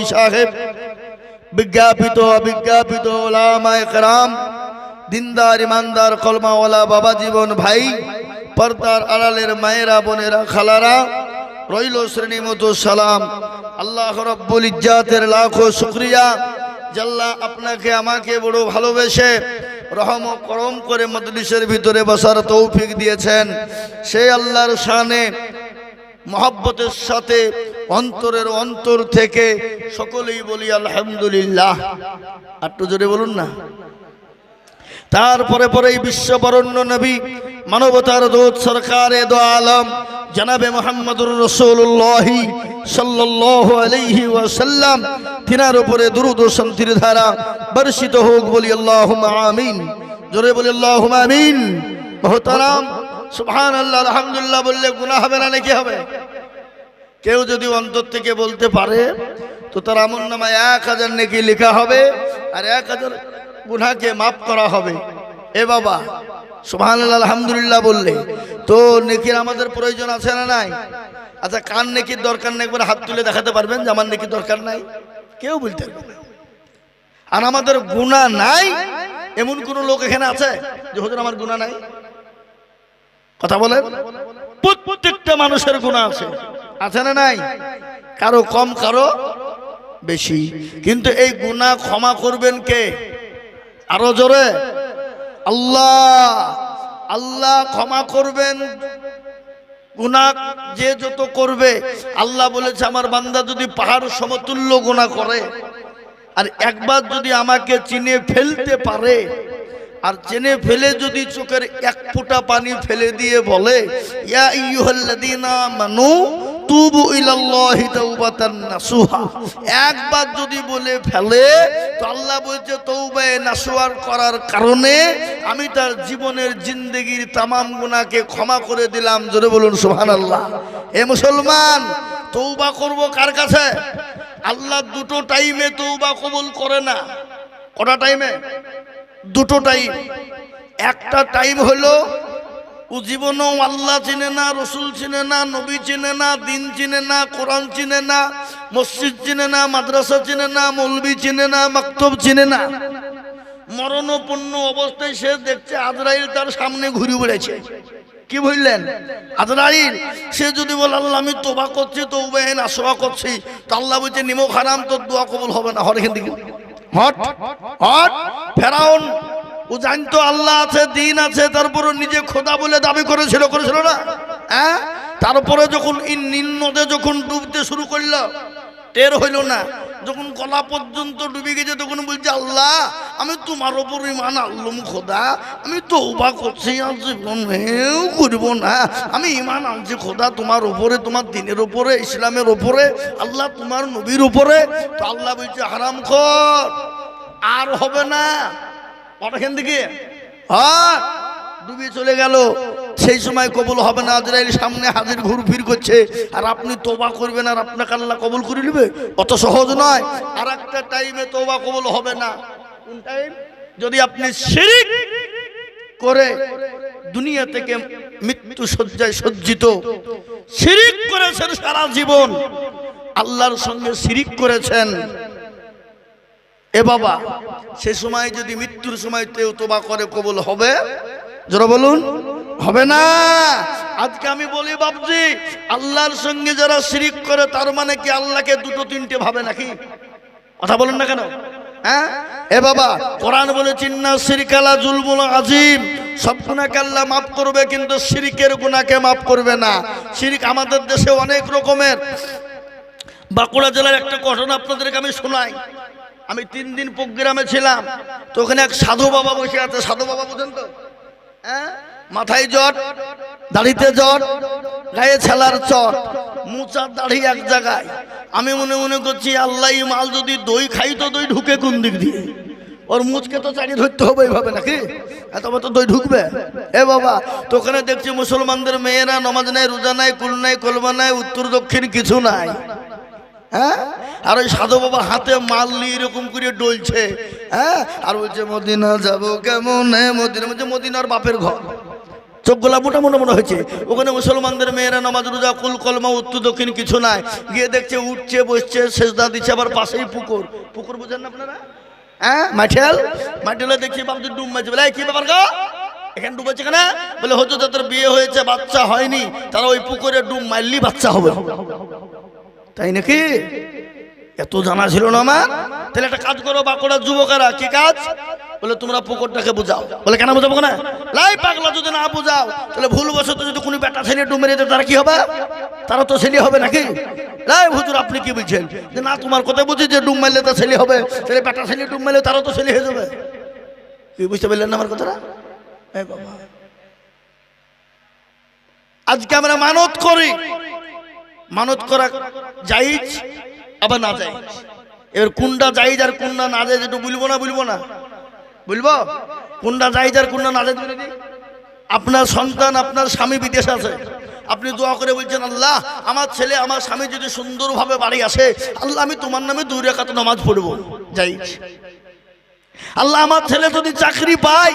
সভাপতি সাহেব বিজ্ঞাপিত অবিজ্ঞাপিত ওলামায় দিনদার, ইমানদার, কলমাওয়ালা, বাবা জীবন ভাই, পর্দার আড়ালের মায়েরা, বোনেরা, খালারা, রইল শ্রেণি মতো সালাম। আল্লাহ রব্বুল ইজ্জাতের লাখো শুক্রিয়া। জাল্লা আপনাকে, আমাকে বড় ভালোবেসে রহম করম করে মজলিসের ভিতরে বসার তৌফিক দিয়েছেন। সেই আল্লাহর শানে, মহাব্বতের সাথে অন্তরের অন্তর থেকে সকলেই বলি, আলহামদুলিল্লাহ। একটু জোরে বলুন না। তারপরে পরেই বিশ্ববরণ্য নবী, মানবতার দূত সরকারে দো আলম, জনাবে মোহাম্মদুর রসুল্লাহি সাল্লাল্লাহু আলাইহি ওয়াসাল্লাম, তিনার উপরে দুরুদ শান্তির ধারা বর্ষিত হোক বলি, আল্লাহুম্মা আমিন। জোরে বলি, আল্লাহুম্মা আমিন। মহতারাম, সুবহানাল্লাহ, আলহামদুলিল্লাহ বললে গুনাহ হবে না নাকি হবে? কেউ যদি অন্তর থেকে বলতে পারে, তো তার আমল নামায় এক হাজার নাকি লেখা হবে, আর এক হাজার গুনাকে মাফ করা হবে। এ বাবা সুবহান আলহামদুলিল্লাহ বললে, তো নেকির আমাদের প্রয়োজন আছে না নাই? আচ্ছা কান নেকির দরকার নেই? একবার হাত তুলে দেখাতে পারবেন যে আমার নেকির দরকার নাই? কেউ বলতে পারবে আর আমাদের গুণা নাই? এমন কোন লোক এখানে আছে যে, হুজুর, আমার গুণা নাই? কথা বলেন? প্রত্যেকটা মানুষের গুণা আছে। আছে না নাই? কারও কম, কারও বেশি। কিন্তু এই গুণা ক্ষমা করবেন কে? আরও জোরে। আল্লাহ আল্লাহ ক্ষমা করবেন। গুণা যে যত করবে, আল্লাহ বলেছে, আমার বান্দা যদি পাহাড় সমতুল্য গুণা করে, আর একবার যদি আমাকে চিনে ফেলতে পারে, আর চেনে ফেলে যদি চোখের এক ফোঁটা পানি ফেলে দিয়ে বলে, ইয়া আইয়ুহাল্লাযীনা মানু তুবু ইলাল্লাহি তাওবাতান নাসুহা একবার যদি বলে ফেলে, তো আল্লাহ বলছে তৌবায়ে নাসুয়ার করার কারণে আমি তার জীবনের জিন্দেগির তামাম গুনাহকে ক্ষমা করে দিলাম। জোরে বলুন, সুবহানাল্লাহ। এ মুসলমান তৌবা করব কার কাছে? আল্লাহ দুটো টাইমে তৌবা কবুল করে না। কটা টাইমে দুটো টাইম একটা টাইম হলো ও জীবনেও আল্লাহ চিনে না, রসুল চিনে না, নবী চিনে না, দিন চিনে না, কোরআন চিনে না, মসজিদ চিনে না, মাদ্রাসা চিনে না মৌলবি চিনে না, মাকতব চিনে না। মরণপূর্ণ অবস্থায় সে দেখছে আজরাইল তার সামনে ঘুরে বেড়েছে কি বুঝলেন আজরাইল, সে যদি বলে, আল্লাহ, আমি তোবা করছি তো নাসোয়া করছি। তো আল্লাহ বলছে নিমো খারাম তোর দোয়া কবুল হবে না। হর এখান থেকে হট হট। ফেরাউন ও জানতো আল্লাহ আছে, দিন আছে তারপরে নিজে খোদা বলে দাবি করেছিল করেছিল না? হ্যাঁ? তারপরে যখন এই নীল নদে যখন ডুবতে শুরু করল, টের হইল না, যখন গলা পর্যন্ত ডুবে গেছে, তখন বলছে, আল্লাহ, আমি তোমার ওপর ইমান আল্লুম খোদা, আমি তো উবা করছি, আর জীবনেও করব না। আমি ইমান আনছি খোদা তোমার ওপরে, তোমার দিনের ওপরে, ইসলামের ওপরে, আল্লাহ তোমার নবীর ওপরে। তো আল্লাহ বলছে হারাম খর আর হবে না। অনেকখান থেকে। হ্যাঁ ডুবে চলে গেল। সেই সময় কবুল হবে না, আজরাইল সামনে হাজির ঘুরফির করছে। আর আপনি তোবা করবেন আর আপনাকে আল্লাহ কবুল করে নেবে? অত সহজ নয়। আর একটা টাইমে তোবা কবুল হবে না। কোন টাইম যদি আপনি শিরিক করে দুনিয়া থেকে মৃত্যু সজ্জায় সজ্জিত, শিরিক করেছেন সারা জীবন, আল্লাহর সঙ্গে শিরিক করেছেন এ বাবা, সে সময় যদি মৃত্যুর সময় কেউ তোবা করে, কবুল হবে? যারা বলুন, হবে না। আজকে আমি বলি বাবজি আল্লাহর সঙ্গে যারা শিরিক করে, তার মানে কি আল্লাহকে দুটো তিনটে ভাবে নাকি? কথা বলুন না কেন? হ্যাঁ? এ বাবা, কোরআন বলে চিন্না শিরিকালা জুলমুল আজিম সব গুণাকে আল্লাহ মাফ করবে, কিন্তু শিরিকের গুণাকে মাফ করবে না। শিরিক আমাদের দেশে অনেক রকমের। বাঁকুড়া জেলার একটা ঘটনা আপনাদেরকে আমি শোনাই। আমি তিন দিন প্রোগ্রামে ছিলাম, তো ওখানে এক সাধু বাবা বসে আছে। সাধু বাবা বুঝেন তো? হ্যাঁ? মাথায় জট, দাড়িতে জট, গায়ে ছেলার চট, মুচার দাড়ি এক জায়গায়। আমি মনে মনে করছি, আল্লাহ মাল যদি দই খাই তো দই ঢুকে কোন দিক দিয়ে? ওর মুচকে তো চালিয়ে ধরতে হবে এইভাবে নাকি? তবে তো দই ঢুকবে। এ বাবা, তো ওখানে দেখছি মুসলমানদের মেয়েরা নমাজ নাই, রোজা নাই, কুল নাই, কলমা নাই, উত্তর দক্ষিণ কিছু নাই। হ্যাঁ? আর ওই সাধু বাবা হাতে মাল নিয়ে এরকম করে ডলছে হ্যাঁ? আর বলছে, মদিনা যাব কেমন? হ্যাঁ মদিনা বলছে, মদিনার বাপের ঘর। চোখগুলা মোটা মোটা মনে হয়েছে। ওখানে মুসলমানদের মেয়েরা নামাজ, রোজা, কুল, কলমা উত্তর দক্ষিণ কিছু নাই। গিয়ে দেখছে, উঠছে, বসছে, সেজদা দিচ্ছে, আবার পাশেই পুকুর। পুকুর বুঝেন না আপনারা? হ্যাঁ? মাঠেল মাঠেলে দেখছি বাবু ডুব মারছে। বলে কি ব্যাপার গো? এখানে ডুবেছে কেন? বলে হয়তো তাদের বিয়ে হয়েছে, বাচ্চা হয়নি। তারা ওই পুকুরে ডুব মারলি বাচ্চা হবে। তাই নাকি? এত জানা ছিল না আমার? তাহলে একটা কাজ করো বাঁকুড়া যুবকেরা, কি কাজ? বলে তোমরা পুকুরটাকে বুঝাও। বলে কেন বুঝাবো না? লাই পাগলা যদি না বুঝাও, তাহলে ভুল বসত যদি কোনো বেটা ছেলে ডুবে যেত, তারা কি হবে? তারা তো ছেলে হবে নাকি? লাই হুজুর, আপনি কি বুঝছেন? যে না, তোমার কথা বুঝি যে ডুব মারলে তো ছেলে হবে। তাহলে বেটা ছেলে ডুব মারলে তারা তো ছেলে হয়ে যাবে। কি বুঝতে পারলেন না আমার কথাটা? এ বাবা। আজকে আমরা মানত করি। মানত করা জাইজ আবার না যাই এবার কোনটা জাইজ আর কোনটা না যায় একটু বলব না বলব না? বলব? কোনটা জাইজ আর কোনটা না যায় আপনার সন্তান, আপনার স্বামী বিদেশ আছে। আপনি দোয়া করে বলছেন, আল্লাহ, আমার ছেলে, আমার স্বামী যদি সুন্দরভাবে বাড়ি আসে, আল্লাহ, আমি তোমার নামে দুই রেখাত নামাজ পড়ব। যাই আল্লাহ, আমার ছেলে যদি চাকরি পায়,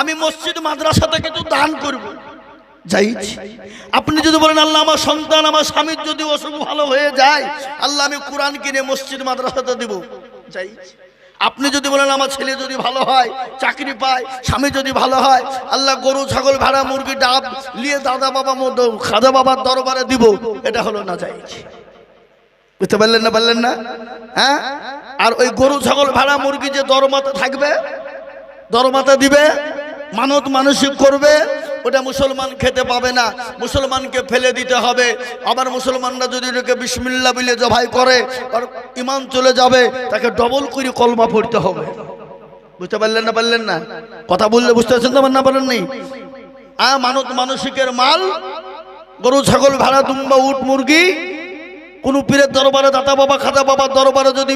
আমি মসজিদ মাদ্রাসাতে কিছু দান করব। যাইজ আপনি যদি বলেন, আল্লাহ আমার সন্তান, আমার স্বামীর যদি অসুখ ভালো হয়ে যায়, আল্লাহ আমি কোরআন কিনে মসজিদ, মাদ্রাসাতে দিব। যাইজ আপনি যদি বলেন, আমার ছেলে যদি ভালো হয়, চাকরি পায়, স্বামী যদি ভালো হয়, আল্লাহ গরু, ছাগল, ভেড়া, মুরগি, ডাব নিয়ে দাদা বাবা, মদ- খাদা বাবার দরবারে দিব। এটা হলো না যাইজ বুঝতে পারলেন না পারলেন না? হ্যাঁ? আর ওই গরু, ছাগল, ভেড়া, মুরগি যে দরমাতে থাকবে, দরমাতে দিবে, মানত মানসিক করবে ওটা মুসলমান খেতে পাবে না। মুসলমানকে ফেলে দিতে হবে। আবার মুসলমানরা যদি ওটাকে বিসমিল্লা বিলে জবাই করে, আর ইমান চলে যাবে, তাকে ডবল করে কলমা পড়তে হবে। বুঝতে পারলেন না পারলেন না? কথা বললে বুঝতে পারছেন তো না পারেন নেই? মানত মানসিকের মাল, গরু, ছাগল, ভেড়া, দুম্বা, উট, মুরগি, কোন পীরের দরবারে দাদা বাবা খাদা বাবার দরবারে যদি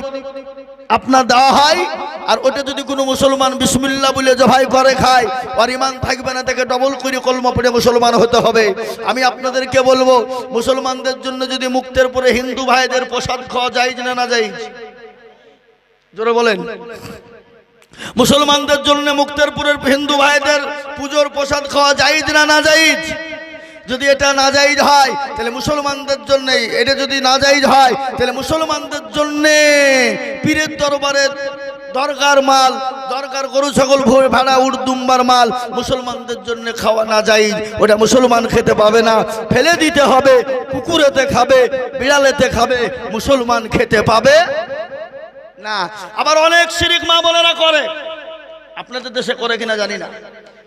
আপনার দেওয়া হয়? আর ওটা যদি কোনো মুসলমান বিসমিল্লা বলে জবাই করে, খায় আর ইমান থাকবে না, তাকে ডবল করে কলমা পড়ে মুসলমান হতে হবে। আমি আপনাদেরকে বলব, মুসলমানদের জন্য যদি মুক্তের পরে হিন্দু ভাইদের প্রসাদ খাওয়া যায় না না যায়? জোরে বলেন। মুসলমানদের জন্য মুক্তেরপুরের হিন্দু ভাইদের পুজোর প্রসাদ খাওয়া যাইজ না না যাইজ যদি এটা না যাইজ হয়, তাহলে মুসলমানদের জন্য, এটা যদি না যাইজ হয়, তাহলে মুসলমানদের জন্য পীরের দরবারে দরকার মাল দরকার গরু ছাগল ভাড়া, উর্দুম্বার মাল, মুসলমানদের জন্য খাওয়া না যাই ওটা মুসলমান খেতে পাবে না। ফেলে দিতে হবে, কুকুরেতে খাবে, বিড়ালেতে খাবে, মুসলমান খেতে পাবে না। আবার অনেক শিরিক মা বোনেরা করে। আপনাদের দেশে করে কিনা জানি না।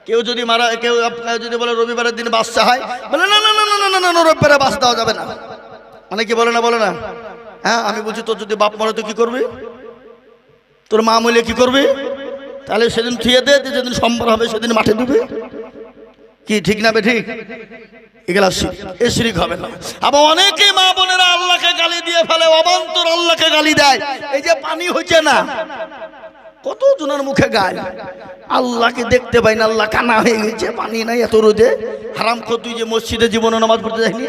কেউ যদি মারা, কেউ আপনার যদি বলে রবিবারের দিন বাচ্চা হয়, বলে না না না না না না রবিবারে বাস দেওয়া যাবে না। অনেকে বলে না বলে না। হ্যাঁ আমি বুঝি তোর যদি বাপ মরে তো কী করবি? তোর মা মিলে কী করবি? তাহলে সেদিন থুয়ে দে যেদিন সম্বর হবে সেদিন মাঠে ডুবে। কি, ঠিক না বে, ঠিক? এগুলা এ হবে না। আবার অনেকে মা বোনেরা আল্লাহকে গালি দিয়ে ফেলে, অবান্তর আল্লাহকে গালি দেয়। এই যে পানি হচ্ছে না কত জনের মুখে গায়? আল্লাহকে দেখতে পাই না, আল্লাহ কানা হয়ে গেছে, পানি নাই এত রোদে। হারাম তুই যে মসজিদে জীবনে নামাজ পড়তে যাইনি?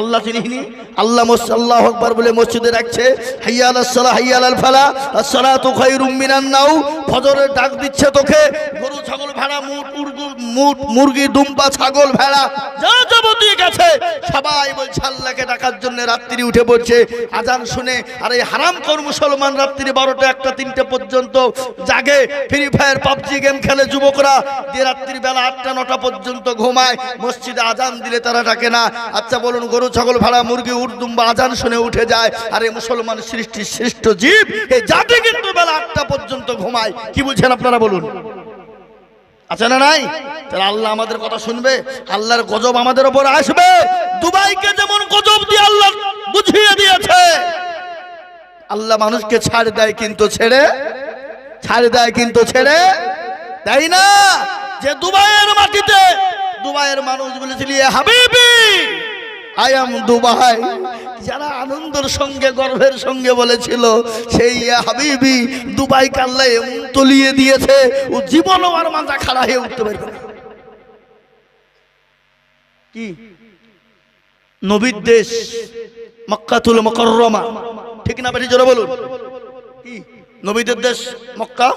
আল্লাহ চিনিনি আল্লাহ আল্লাহ আকবার বলে মসজিদে রাখছে হাইয়াল আসসালাহ হাইয়া আল ফালা তো খাই মিনান নাও ফজরের ডাক দিচ্ছে তোকে। গরু, ছাগল ভেড়া, মুট, মুরগু দুম্বা, ছাগল ভেড়া, যা যাবতীয় গেছে। সবাই বলছে, আল্লাহকে ডাকার জন্য রাত্রি উঠে পড়ছে। আজান শুনে, আর এই হারাম কর মুসলমান, রাত্রি বারোটা একটা, তিনটে পর্যন্ত জাগে। ফ্রি ফায়ার পাবজি গেম খেলে যুবকরা, দিয়ে রাত্রি বেলা আটটা, নটা পর্যন্ত ঘুমায়। মসজিদে আজান দিলে তারা ডাকে না। আচ্ছা বলুন, গরু, ছাগল ভেড়া, মুরগি উর্দুম্বা আজান শুনে উঠে যায়। আর এই মুসলমান সৃষ্টি শ্রেষ্ঠ জীব এই জাতি কিন্তু বেলা আটটা পর্যন্ত ঘুমায়। কি বলছেন আপনারা বলুন? আছে না নাই? তাহলে আল্লাহ আমাদের কথা শুনবে, আল্লাহর গজব আমাদের ওপর আসবে। দুবাইকে যেমন গজব দিয়ে আল্লাহ বুঝিয়ে দিয়েছে, আল্লাহ মানুষকে ছাড় দেয় কিন্তু ছেড়ে, ছাড় দেয় কিন্তু ছেড়ে দেয় না? যে দুবাইয়ের মাটিতে, দুবাইয়ের মানুষ বলেছিল "ইয়ে হাবিবি! I am Dubai. যারা আনন্দের সঙ্গে, গর্বের সঙ্গে বলেছিল, সেই হাবিবি দুবাই কাল্লা তলিয়ে দিয়েছে, ও জীবনও আর মাথা খাড়া হয়ে উঠতে পারবে কি? নবীর দেশ, মক্কাতুল মকররমা। ঠিক না বেশি জোরে বলুন। কি? নবীদের দেশ, মক্কা?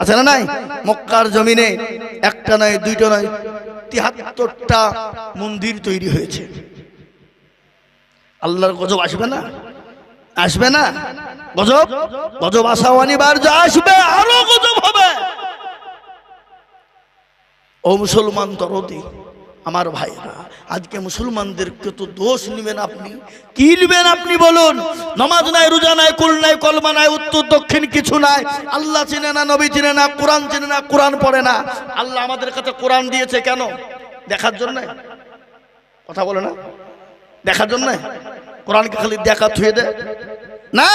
আছে না নাই? মক্কার জমিনে একটা নয়, দুইটা নয় তিয়াত্তরটা মন্দির তৈরি হয়েছে। আল্লাহর গজব আসবে না? আসবে না? গজব? গজব আসা অনিবার্য আসবে, আরও গজব হবে। ও মুসলমান তরদি আমার ভাইরা, আজকে মুসলমানদেরকে তো দোষ নেবেন আপনি? কি নেবেন আপনি বলুন? নমাজ নাই, রোজা নাই, কুল নাই, কলমা নাই, উত্তর, দক্ষিণ কিছু নাই। আল্লাহ চিনে না, নবী চিনে না, কোরআন চিনে না, কোরআন পড়ে না। আল্লাহ আমাদের কাছে কোরআন দিয়েছে কেন? দেখার জন্য? কথা বলে না? দেখার জন্য? কোরআনকে খালি দেখা থুয়ে দেয় না,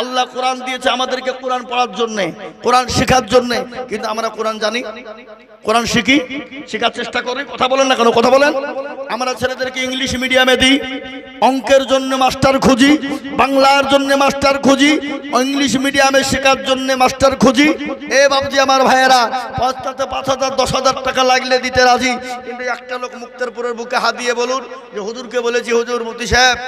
আল্লাহ কোরআন দিয়েছে আমাদেরকে কোরআন পড়ার জন্য, কোরআন শেখার জন্য। কিন্তু আমরা কোরআন জানি। কোরআন শিখি, শেখার চেষ্টা করি। কথা বলেন না কেন? কথা বলেন। আমরা ছেলেদেরকে ইংলিশ মিডিয়ামে দিই। অঙ্কের জন্য মাস্টার খুঁজি, বাংলার জন্য মাস্টার খুঁজি, ইংলিশ মিডিয়ামে শেখার জন্য মাস্টার খুঁজি। এ বাবজি আমার ভাইয়েরা, পাঁচটাতে পাঁচ হাজার, দশ হাজার টাকা লাগলে দিতে রাজি। কিন্তু একটা লোক মুক্তারপুরের বুকে হাত দিয়ে বলুন, যে হুজুরকে বলেছি, হুজুর মতি সাহেব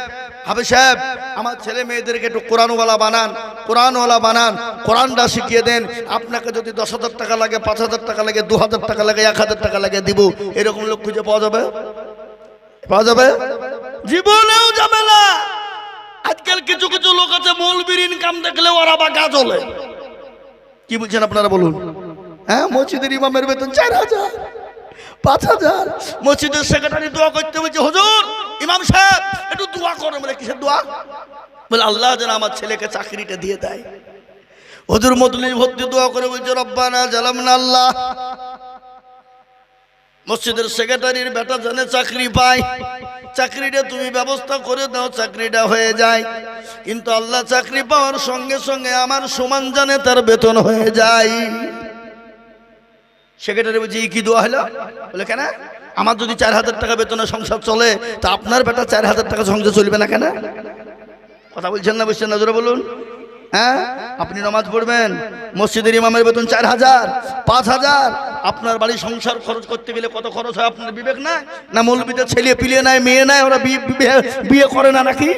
হাবে সাহেব, আমার ছেলে মেয়েদেরকে একটু কোরআনওয়ালা বানান কোরআনওয়ালা বানান, কোরআনটা শিখিয়ে দেন। আপনাকে যদি দশ হাজার টাকা লাগে, পাঁচ হাজার টাকা লাগে, দু হাজার টাকা লাগে, এক হাজার টাকা লাগে, দিব। এরকম লোক খুঁজে পাওয়া যাবে? পাওয়া যাবে? জীবনেও যাবে না। আজকাল কিছু কিছু লোক আছে, মৌলবীর ইনকাম দেখলে ওরা বা গাজলে কি বলছেন আপনারা বলুন? হ্যাঁ মসজিদের ইমামের বেতন চার হাজার, পাঁচ হাজার। মসজিদের সেক্রেটারি দোয়া করতে বলছে, হুজুর, ইমাম সাহেব, একটু দোয়া করেন বলে, কিসের দোয়া? বলে, আল্লাহ যেন আমার ছেলেকে চাকরিটা দিয়ে দেয়। হুজুর মদলি ভর্তি দোয়া করে বলছে, রব্বানা জালাম না আল্লাহ। মসজিদের সেক্রেটারির বেটা জানে চাকরি পায়। চাকরিটা তুমি ব্যবস্থা করে দাও, চাকরিটা হয়ে যায়। কিন্তু আল্লাহ চাকরি পাওয়ার সঙ্গে সঙ্গে আমার সমান জানে তার বেতন হয়ে যায়। সেক্রেটারি বলছি কি দোয়া হলো? বলে, কেন? আমার যদি চার হাজার টাকা বেতনের সংসার চলে, তা আপনার বেটা চার হাজার টাকা সংসার চলবে না কেন? কথা বলছেন না বুঝছেন নজরে জোরে বলুন। হ্যাঁ? আপনি নামাজ পড়বেন, মসজিদের ইমামের বেতন চার হাজার, পাঁচ হাজার। আপনার বাড়ি সংসার খরচ করতে গেলে কত খরচ হয় আপনার বিবেক না না মৌলবিদের ছেলে পিলে নাই, মেয়ে নাই, ওরা বিয়ে করে না নাকি?